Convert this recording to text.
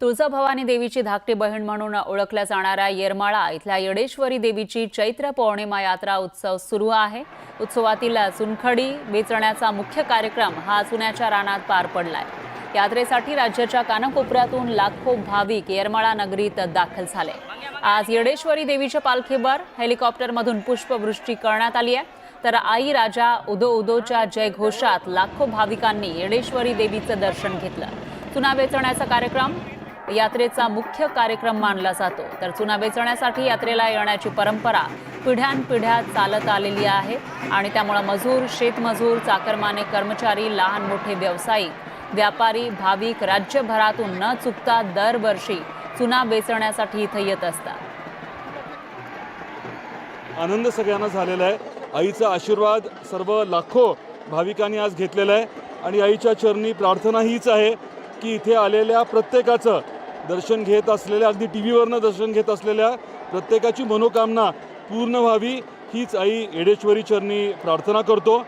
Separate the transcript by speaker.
Speaker 1: तुळजाभवानी देवीची धाकटी बहीण म्हणून ओळखल्या जाणाऱ्या येरमाळा इथल्या येडेश्वरी देवीची चैत्र पौर्णिमा यात्रा उत्सव सुरू आहे. उत्सवातील चुनखडी वेचण्याचा मुख्य कार्यक्रम हा चुन्याच्या रानात पार पडलाय. यात्रेसाठी राज्याच्या कानाकोपऱ्यातून लाखो भाविक येरमाळा नगरीत दाखल झाले. आज येडेश्वरी देवीच्या पालखीवर हेलिकॉप्टरमधून पुष्पवृष्टी करण्यात आली आहे. तर आई राजा उदो उदोच्या जयघोषात लाखो भाविकांनी येडेश्वरी देवीचं दर्शन घेतलं. चुना वेचण्याचा कार्यक्रम यात्रेचा मुख्य कार्यक्रम मानला जातो. तर चुना वेचण्यासाठी यात्रेला येण्याची परंपरा पिढ्यानपिढ्या चालत आलेली आहे आणि त्यामुळे मजूर शेतमजूर चाकरमाने कर्मचारी लहान मोठे व्यावसायिक व्यापारी भाविक राज्यभरातून न चुकता दरवर्षी चुना वेचण्यासाठी इथं येत असतात.
Speaker 2: आनंद सगळ्यांना झालेला आहे. आईचा आशीर्वाद सर्व लाखो भाविकांनी आज घेतलेला आहे. आणि आईच्या चरणी प्रार्थना हीच आहे की इथे आलेल्या प्रत्येकाचं दर्शन घेत असलेल्या अगदी टी व्हीवरनं दर्शन घेत असलेल्या प्रत्येकाची मनोकामना पूर्ण व्हावी हीच आई येडेश्वरी चरणी प्रार्थना करतो.